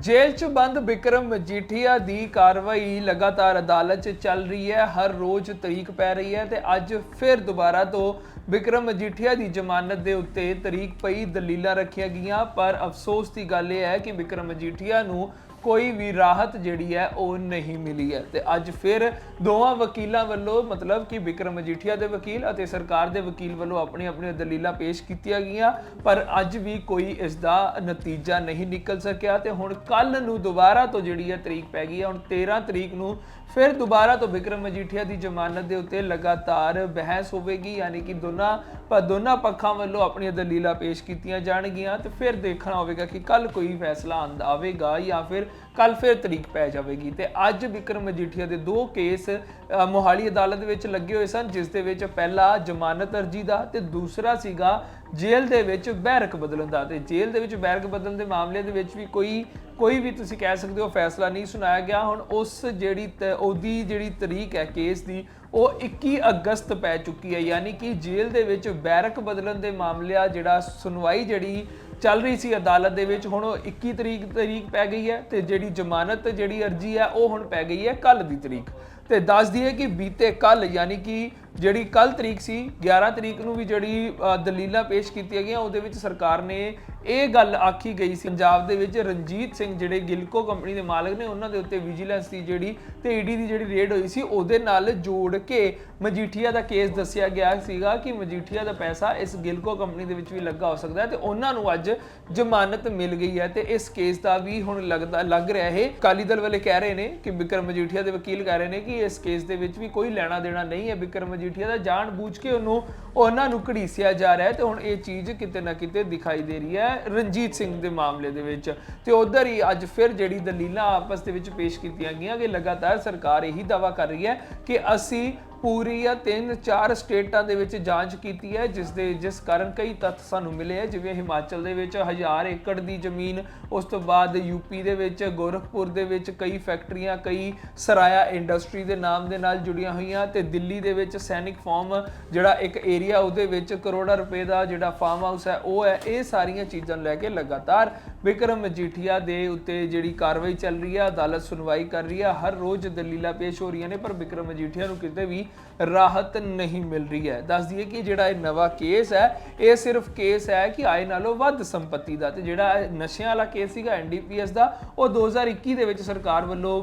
ਜੇਲ੍ਹ 'ਚ ਬੰਦ ਬਿਕਰਮ ਮਜੀਠੀਆ ਦੀ ਕਾਰਵਾਈ ਲਗਾਤਾਰ ਅਦਾਲਤ 'ਚ ਚੱਲ ਰਹੀ ਹੈ, ਹਰ ਰੋਜ਼ ਤਰੀਕ ਪੈ ਰਹੀ ਹੈ ਤੇ ਅੱਜ ਫਿਰ ਦੁਬਾਰਾ ਤੋਂ ਬਿਕਰਮ ਮਜੀਠੀਆ ਦੀ ਜ਼ਮਾਨਤ ਦੇ ਉੱਤੇ ਤਰੀਕ ਪਈ ਦਲੀਲਾਂ ਰੱਖੀਆਂ ਗਈਆਂ, ਪਰ ਅਫਸੋਸ ਦੀ ਗੱਲ ਇਹ ਹੈ ਕਿ ਬਿਕਰਮ ਮਜੀਠੀਆ ਨੂੰ ਕੋਈ ਵੀ ਰਾਹਤ ਜਿਹੜੀ ਹੈ ਉਹ ਨਹੀਂ ਮਿਲੀ ਹੈ। ਤੇ ਅੱਜ ਫਿਰ ਦੋਵਾਂ ਵਕੀਲਾਂ ਵੱਲੋਂ ਮਤਲਬ ਕਿ ਵਿਕਰਮ ਮਜੀਠੀਆ ਦੇ ਵਕੀਲ ਅਤੇ ਸਰਕਾਰ ਦੇ ਵਕੀਲ ਵੱਲੋਂ ਆਪਣੀ ਆਪਣੀਆਂ ਦਲੀਲਾਂ ਪੇਸ਼ ਕੀਤੀਆਂ ਗਈਆਂ, ਪਰ ਅੱਜ ਵੀ ਕੋਈ ਇਸ ਦਾ ਨਤੀਜਾ ਨਹੀਂ ਨਿਕਲ ਸਕਿਆ ਤੇ ਹੁਣ ਕੱਲ ਨੂੰ ਦੁਬਾਰਾ ਤੋਂ ਜਿਹੜੀ ਹੈ ਤਰੀਕ ਪੈ ਗਈ ਹੈ, ਹੁਣ 13 ਤਰੀਕ ਨੂੰ ਫਿਰ ਦੁਬਾਰਾ ਤੋਂ ਵਿਕਰਮ ਮਜੀਠੀਆ ਦੀ ਜ਼ਮਾਨਤ ਦੇ ਉੱਤੇ ਲਗਾਤਾਰ ਬਹਿਸ ਹੋਵੇਗੀ, ਯਾਨੀ ਕਿ ਦੋਨਾਂ ਪ- ਦੋਨਾਂ ਪੱਖਾਂ ਵੱਲੋਂ ਆਪਣੀਆਂ ਦਲੀਲਾਂ ਪੇਸ਼ ਕੀਤੀਆਂ ਜਾਣਗੀਆਂ ਤੇ ਫਿਰ ਦੇਖਣਾ ਹੋਵੇਗਾ ਕਿ ਕੱਲ ਕੋਈ ਫੈਸਲਾ ਆਂਦਾ ਆਵੇਗਾ ਜਾਂ ਫਿਰ ਕੱਲ ਫਿਰ ਤਰੀਕ ਪੈ ਜਾਵੇਗੀ। ਤੇ ਅੱਜ ਵਿਕਰਮ ਮਜੀਠੀਆ ਦੇ ਦੋ ਕੇਸ ਮੋਹਾਲੀ ਅਦਾਲਤ ਵਿੱਚ ਲੱਗੇ ਹੋਏ ਸਨ, ਜਿਸ ਦੇ ਵਿੱਚ ਪਹਿਲਾ ਜ਼ਮਾਨਤ ਅਰਜੀ ਦਾ ਤੇ ਦੂਸਰਾ ਸੀਗਾ ਜੇਲ੍ਹ ਦੇ ਵਿੱਚ ਬੈਰਕ ਬਦਲਣ ਦਾ। ਤੇ ਜੇਲ੍ਹ ਦੇ ਵਿੱਚ ਬੈਰਕ ਬਦਲਣ ਦੇ ਮਾਮਲੇ ਦੇ ਵਿੱਚ ਵੀ ਕੋਈ ਕੋਈ ਵੀ ਤੁਸੀਂ ਕਹਿ ਸਕਦੇ ਹੋ ਫੈਸਲਾ ਨਹੀਂ ਸੁਣਾਇਆ ਗਿਆ। ਹੁਣ ਉਸ ਜਿਹੜੀ ਤ- ਉਹਦੀ ਜਿਹੜੀ ਤਰੀਕ ਹੈ ਕੇਸ ਦੀ, ਉਹ 21 ਅਗਸਤ ਪੈ ਚੁੱਕੀ ਹੈ। ਯਾਨੀ ਕਿ ਜੇਲ੍ਹ ਦੇ ਵਿੱਚ ਬੈਰਕ ਬਦਲਣ ਦੇ ਮਾਮਲਿਆਂ ਜਿਹੜਾ ਸੁਣਵਾਈ ਜਿਹੜੀ ਚੱਲ ਰਹੀ ਸੀ ਅਦਾਲਤ ਦੇ ਵਿੱਚ, ਹੁਣ ਉਹ 21 ਤਰੀਕ ਤਰੀਕ ਪੈ ਗਈ ਹੈ ਤੇ ਜਿਹੜੀ ਜ਼ਮਾਨਤ, ਜਿਹੜੀ ਅਰਜੀ ਹੈ, ਉਹ ਹੁਣ ਪੈ ਗਈ ਹੈ ਕੱਲ ਦੀ ਤਰੀਕ। ਤੇ ਦੱਸ ਦਈਏ ਕਿ ਬੀਤੇ ਕੱਲ ਯਾਨੀ ਕਿ ਜਿਹੜੀ ਕੱਲ ਤਰੀਕ ਸੀ 11 ਤਰੀਕ ਨੂੰ ਵੀ ਜਿਹੜੀ ਦਲੀਲਾਂ ਪੇਸ਼ ਕੀਤੀਆਂ ਗਈਆਂ, ਉਹਦੇ ਵਿੱਚ ਸਰਕਾਰ ਨੇ ਇਹ ਗੱਲ ਆਖੀ ਗਈ ਸੀ। ਪੰਜਾਬ ਦੇ ਵਿੱਚ ਰਣਜੀਤ ਸਿੰਘ ਜਿਹੜੇ ਗਿਲਕੋ ਕੰਪਨੀ ਦੇ ਮਾਲਕ ਨੇ, ਉਹਨਾਂ ਦੇ ਉੱਤੇ ਵਿਜੀਲੈਂਸ ਦੀ ਜਿਹੜੀ ਤੇ ਈਡੀ ਦੀ ਜਿਹੜੀ ਰੇਡ ਹੋਈ ਸੀ, ਉਹਦੇ ਨਾਲ ਜੋੜ ਕੇ ਮਜੀਠੀਆ ਦਾ ਕੇਸ ਦੱਸਿਆ ਗਿਆ ਸੀਗਾ ਕਿ ਮਜੀਠੀਆ ਦਾ ਪੈਸਾ ਇਸ ਗਿਲਕੋ ਕੰਪਨੀ ਦੇ ਵਿੱਚ ਵੀ ਲੱਗਾ ਹੋ ਸਕਦਾ ਹੈ ਤੇ ਉਹਨਾਂ ਨੂੰ ਅੱਜ ਜ਼ਮਾਨਤ ਮਿਲ ਗਈ ਹੈ ਤੇ ਇਸ ਕੇਸ ਦਾ ਵੀ ਹੁਣ ਲੱਗਦਾ, ਲੱਗ ਰਿਹਾ ਹੈ ਕਾਲੀ ਦਲ ਵਾਲੇ ਕਹਿ ਰਹੇ ਨੇ ਕਿ ਬਿਕਰਮ ਮਜੀਠੀਆ ਦੇ ਵਕੀਲ ਕਹਿ ਰਹੇ ਨੇ ਕਿ ਇਸ ਕੇਸ ਦੇ ਵਿੱਚ ਵੀ ਕੋਈ ਲੈਣਾ ਦੇਣਾ ਨਹੀਂ ਹੈ। ਬਿਕਰਮ ਮਜੀਠੀਆ ਦਾ ਜਾਣ ਬੂਝ ਕੇ ਉਹਨੂੰ, ਉਹਨਾਂ ਨੂੰ ਘੜੀਸਿਆ ਜਾ ਰਿਹਾ ਹੈ ਤੇ ਹੁਣ ਇਹ ਚੀਜ਼ ਕਿਤੇ ਨਾ ਕਿਤੇ ਦਿਖਾਈ ਦੇ ਰਹੀ ਹੈ। ਰਣਜੀਤ ਸਿੰਘ ਦੇ ਮਾਮਲੇ ਦੇ ਵਿੱਚ। ਤੇ ਉਧਰ ਹੀ ਅੱਜ ਫਿਰ ਜਿਹੜੀ ਦਲੀਲਾਂ ਆਪਸ ਦੇ ਵਿੱਚ ਪੇਸ਼ ਕੀਤੀਆਂ ਗਈਆਂ ਕਿ ਲਗਾਤਾਰ ਸਰਕਾਰ ਇਹੀ ਦਾਵਾ ਕਰ ਰਹੀ ਹੈ ਕਿ ਅਸੀਂ ਪੂਰੀ ਜਾਂ ਤਿੰਨ ਚਾਰ ਸਟੇਟਾਂ ਦੇ ਵਿੱਚ ਜਾਂਚ ਕੀਤੀ ਹੈ, ਜਿਸ ਦੇ, ਜਿਸ ਕਾਰਨ ਕਈ ਤੱਥ ਸਾਨੂੰ ਮਿਲੇ ਹੈ ਜਿਵੇਂ ਹਿਮਾਚਲ ਦੇ ਵਿੱਚ ਹਜ਼ਾਰ ਏਕੜ ਦੀ ਜ਼ਮੀਨ, ਉਸ ਤੋਂ ਬਾਅਦ ਯੂਪੀ ਦੇ ਵਿੱਚ, ਗੋਰਖਪੁਰ ਦੇ ਵਿੱਚ ਕਈ ਫੈਕਟਰੀਆਂ, ਕਈ ਸਰਾਇਆ ਇੰਡਸਟਰੀ ਦੇ ਨਾਮ ਦੇ ਨਾਲ ਜੁੜੀਆਂ ਹੋਈਆਂ ਤੇ ਦਿੱਲੀ ਦੇ ਵਿੱਚ ਸੈਨਿਕ ਫਾਰਮ, ਜਿਹੜਾ ਇੱਕ ਏਰੀਆ ਉਹਦੇ ਵਿੱਚ ਕਰੋੜਾਂ ਰੁਪਏ ਦਾ ਜਿਹੜਾ ਫਾਰਮ ਹਾਊਸ ਹੈ, ਉਹ ਹੈ, ਇਹ ਸਾਰੀਆਂ ਚੀਜ਼ਾਂ ਨੂੰ ਲੈ ਕੇ ਲਗਾਤਾਰ ਵਿਕਰਮ ਮਜੀਠੀਆ ਦੇ ਉੱਤੇ ਜਿਹੜੀ ਕਾਰਵਾਈ ਚੱਲ ਰਹੀ ਹੈ ਅਦਾਲਤ ਸੁਣਵਾਈ ਕਰ ਰਹੀ ਹੈ ਹਰ ਰੋਜ਼ ਦਲੀਲਾਂ ਪੇਸ਼ ਹੋ ਰਹੀਆਂ ਨੇ, ਪਰ ਵਿਕਰਮ ਮਜੀਠੀਆ ਨੂੰ ਕਿਤੇ ਵੀ ਰਾਹਤ ਨਹੀਂ ਮਿਲ ਰਹੀ ਹੈ। ਦੱਸ ਦਈਏ ਕਿ ਜਿਹੜਾ ਇਹ ਨਵਾਂ ਕੇਸ ਹੈ, ਇਹ ਸਿਰਫ ਕੇਸ ਹੈ ਕਿ ਆਏ ਨਾਲੋਂ ਵੱਧ ਸੰਪਤੀ ਦਾ ਤੇ ਜਿਹੜਾ ਨਸ਼ਿਆਂ ਵਾਲਾ ਕੇਸ ਸੀਗਾ ਐਨਡੀਪੀਐਸ ਦਾ, ਉਹ 2021 ਦੇ ਵਿੱਚ ਸਰਕਾਰ ਵੱਲੋਂ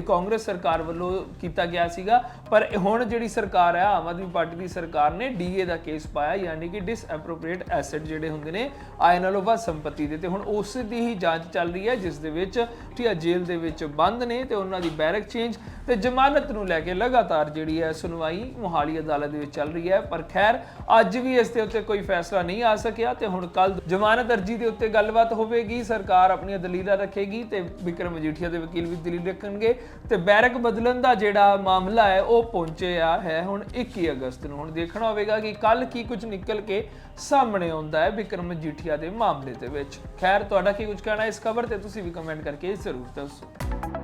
ਕਾਂਗਰਸ ਸਰਕਾਰ ਵੱਲੋਂ ਕੀਤਾ ਗਿਆ ਸੀਗਾ। ਪਰ ਹੁਣ ਜਿਹੜੀ ਸਰਕਾਰ ਹੈ, ਆਮ ਆਦਮੀ ਪਾਰਟੀ ਦੀ ਸਰਕਾਰ ਨੇ ਡੀਏ ਦਾ ਕੇਸ ਪਾਇਆ, ਯਾਨੀ ਕਿ ਡਿਸਐਪਰੋਪ੍ਰੀਏਟ ਐਸੈਟ ਜਿਹੜੇ ਹੁੰਦੇ ਨੇ, ਆਏ ਨਾਲੋਂ ਵੱਧ ਸੰਪਤੀ ਦੇ। ਤੇ ਹੁਣ ਉਸ ਦੀ ਹੀ ਜਾਂਚ ਚੱਲ ਰਹੀ ਹੈ, ਜਿਸ ਦੇ ਵਿੱਚ ਠੀਕ ਹੈ, ਜੇਲ੍ਹ ਦੇ ਵਿੱਚ ਬੰਦ ਨੇ ਤੇ ਉਹਨਾਂ ਦੀ ਬੈਰਕ ਚੇਂਜ ਤੇ ਜ਼ਮਾਨਤ ਨੂੰ ਲੈ ਕੇ ਲਗਾਤਾਰ ਜਿਹੜੀ ਹੈ ਸੁਣਵਾਈ ਮੋਹਾਲੀ ਅਦਾਲਤ ਦੇ ਵਿੱਚ ਚੱਲ ਰਹੀ ਹੈ। ਪਰ ਖੈਰ, ਅੱਜ ਵੀ ਇਸ ਦੇ ਉੱਤੇ ਕੋਈ ਫੈਸਲਾ ਨਹੀਂ ਆ ਸਕਿਆ ਤੇ ਹੁਣ ਕੱਲ ਜ਼ਮਾਨਤ ਅਰਜੀ ਦੇ ਉੱਤੇ ਗੱਲਬਾਤ ਹੋਵੇਗੀ। ਸਰਕਾਰ ਆਪਣੀਆਂ ਦਲੀਲਾਂ ਰੱਖੇਗੀ ਤੇ ਵਿਕਰਮ ਮਜੀਠੀਆ ਦੇ ਵਕੀਲ ਵੀ ਦਲੀਲ ਰੱਖਣਗੇ ਤੇ ਬੈਰਕ ਬਦਲਣ ਦਾ ਜਿਹੜਾ ਮਾਮਲਾ ਹੈ, ਉਹ ਪਹੁੰਚਿਆ ਹੈ ਹੁਣ 21 ਅਗਸਤ ਨੂੰ। ਹੁਣ ਦੇਖਣਾ ਹੋਵੇਗਾ ਕਿ ਕੱਲ ਕੀ ਕੁਝ ਨਿਕਲ ਕੇ ਸਾਹਮਣੇ ਆਉਂਦਾ ਹੈ ਵਿਕਰਮ ਮਜੀਠੀਆ ਦੇ ਮਾਮਲੇ ਦੇ ਵਿੱਚ। ਖੈਰ, ਤੁਹਾਡਾ ਕੀ ਕੁਝ ਕਹਿਣਾ ਇਸ ਖਬਰ ਤੇ ਤੁਸੀਂ ਵੀ ਕਮੈਂਟ ਕਰਕੇ ਜ਼ਰੂਰ ਦੱਸੋ।